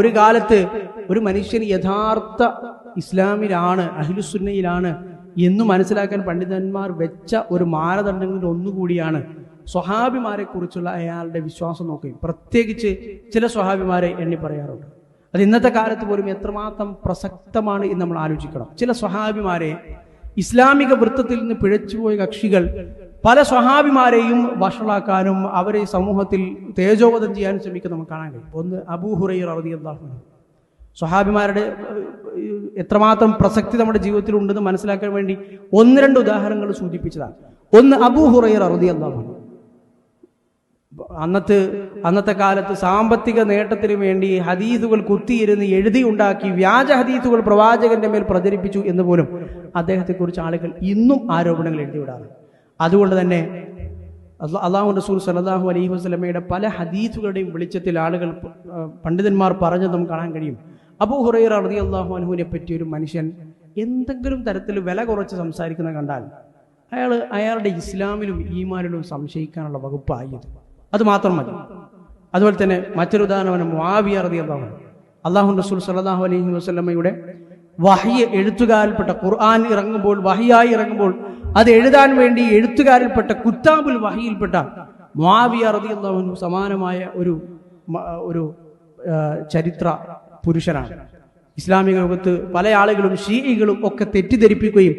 ഒരു കാലത്ത് ഒരു മനുഷ്യൻ യഥാർത്ഥ ഇസ്ലാമിലാണ് അഹിലുസുന്നയിലാണ് എന്ന് മനസ്സിലാക്കാൻ പണ്ഡിതന്മാർ വെച്ച ഒരു മാനദണ്ഡങ്ങളിൽ ഒന്നുകൂടിയാണ് സ്വഹാബിമാരെ കുറിച്ചുള്ള അയാളുടെ വിശ്വാസം നോക്കുകയും. പ്രത്യേകിച്ച് ചില സ്വഹാബിമാരെ എണ്ണി പറയാറുണ്ട്. അത് ഇന്നത്തെ കാലത്ത് പോലും എത്രമാത്രം പ്രസക്തമാണ് എന്ന് നമ്മൾ ആലോചിക്കണം. ചില സ്വഹാബിമാരെ ഇസ്ലാമിക വൃത്തത്തിൽ നിന്ന് പിഴച്ചുപോയ കക്ഷികൾ പല സ്വഹാബിമാരെയും വഷളാക്കാനും അവരെ സമൂഹത്തിൽ തേജോവധം ചെയ്യാനും ശ്രമിക്കുന്ന നമുക്ക് കാണാൻ കഴിയും. ഒന്ന് അബൂഹുറൈ റളിയല്ലാഹു അള്ളാഹു സ്വഹാബിമാരുടെ എത്രമാത്രം പ്രസക്തി നമ്മുടെ ജീവിതത്തിൽ ഉണ്ടെന്ന് മനസ്സിലാക്കാൻ വേണ്ടി ഒന്ന് രണ്ട് ഉദാഹരണങ്ങൾ സൂചിപ്പിച്ചതാണ്. ഒന്ന് അബൂഹുറൈ റളിയല്ലാഹു അള്ളാഹു അന്നത്തെ അന്നത്തെ കാലത്ത് സാമ്പത്തിക നേട്ടത്തിന് വേണ്ടി ഹദീസുകൾ കുത്തിയിരുന്ന് എഴുതി ഉണ്ടാക്കി വ്യാജ ഹദീസുകൾ പ്രവാചകന്റെ മേൽ പ്രചരിപ്പിച്ചു എന്ന് പോലും അദ്ദേഹത്തെക്കുറിച്ച് ആളുകൾ ഇന്നും ആരോപണങ്ങൾ എഴുതിവിടാറുണ്ട്. അതുകൊണ്ട് തന്നെ അള്ളാ- അള്ളാഹു റസൂൽ സലാഹു അലൈഹി വസ്ലമയുടെ പല ഹദീസുകളുടെയും വെളിച്ചത്തിൽ ആളുകൾ പണ്ഡിതന്മാർ പറഞ്ഞത് നമുക്ക് കാണാൻ കഴിയും. അബൂ ഹുറൈറ അള്ളാഹു അനുഹുവിനെ പറ്റി ഒരു മനുഷ്യൻ എന്തെങ്കിലും തരത്തിൽ വില കുറച്ച് സംസാരിക്കുന്ന കണ്ടാൽ അയാൾ അയാളുടെ ഇസ്ലാമിലും ഈമാനിലും സംശയിക്കാനുള്ള വകുപ്പായി അത് മാത്രം മതി. അതുപോലെ തന്നെ മറ്റൊരു ഉദാഹരണം മുആവിയ റളിയല്ലാഹു അള്ളാഹു അള്ളാഹു റസൂൽ സലാഹു അലൈഹി വസ്ലമയുടെ വഹിയ എഴുത്തുകാരിൽപ്പെട്ട ഖുർആൻ ഇറങ്ങുമ്പോൾ വഹിയായി ഇറങ്ങുമ്പോൾ അത് എഴുതാൻ വേണ്ടി എഴുത്തുകാരിൽപ്പെട്ട കുത്താബുൽ വഹയിൽപ്പെട്ട മാവിയ അൻഹു സമാനമായ ഒരു ഒരു ചരിത്ര പുരുഷനാണ്. ഇസ്ലാമിക ലോകത്ത് പല ആളുകളും ഷീകളും ഒക്കെ തെറ്റിദ്ധരിപ്പിക്കുകയും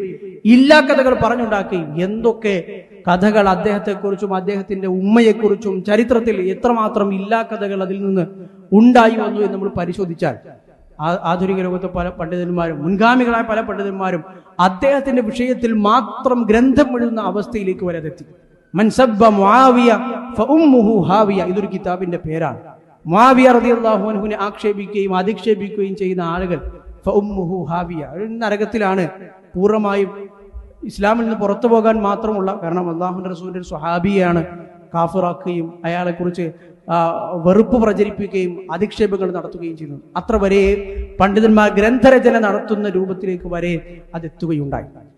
ഇല്ലാ കഥകൾ പറഞ്ഞുണ്ടാക്കുകയും എന്തൊക്കെ കഥകൾ അദ്ദേഹത്തെക്കുറിച്ചും അദ്ദേഹത്തിന്റെ ഉമ്മയെക്കുറിച്ചും ചരിത്രത്തിൽ എത്രമാത്രം ഇല്ലാ കഥകൾ അതിൽ നിന്ന് ഉണ്ടായി വന്നു എന്ന് നമ്മൾ പരിശോധിച്ചാൽ ആധുനിക ലോകത്തെ പല പണ്ഡിതന്മാരും മുൻഗാമികളായ പല പണ്ഡിതന്മാരും അദ്ദേഹത്തിന്റെ വിഷയത്തിൽ മാത്രം ഗ്രന്ഥം എഴുതുന്ന അവസ്ഥയിലേക്ക് വരെ എത്തി മൻസബ്ബ മുആവിയ ഫഉമ്മുഹു ഹാവിയ ഇതൊരു കിതാബിന്റെ പേരാണ്. മുആവിയ റളിയല്ലാഹു ആക്ഷേപിക്കുകയും അധിക്ഷേപിക്കുകയും ചെയ്യുന്ന ആളുകൾ ഫഉമ്മുഹു ഹാവിയ. നരകത്തിലാണ് പൂർണമായും ഇസ്ലാമിൽ നിന്ന് പുറത്തു പോകാൻ മാത്രമുള്ള കാരണം അള്ളാഹുന്റെ റസൂലിന്റെ സ്വഹാബിയാണ് കാഫിറാക്കുകയും അയാളെക്കുറിച്ച് വെറുപ്പ് പ്രചരിപ്പിക്കുകയും അധിക്ഷേപങ്ങൾ നടത്തുകയും ചെയ്യുന്നു അത്ര വരെ പണ്ഡിതന്മാർ ഗ്രന്ഥരചന നടത്തുന്ന രൂപത്തിലേക്ക് വരെ അതെത്തുകയുണ്ടായി.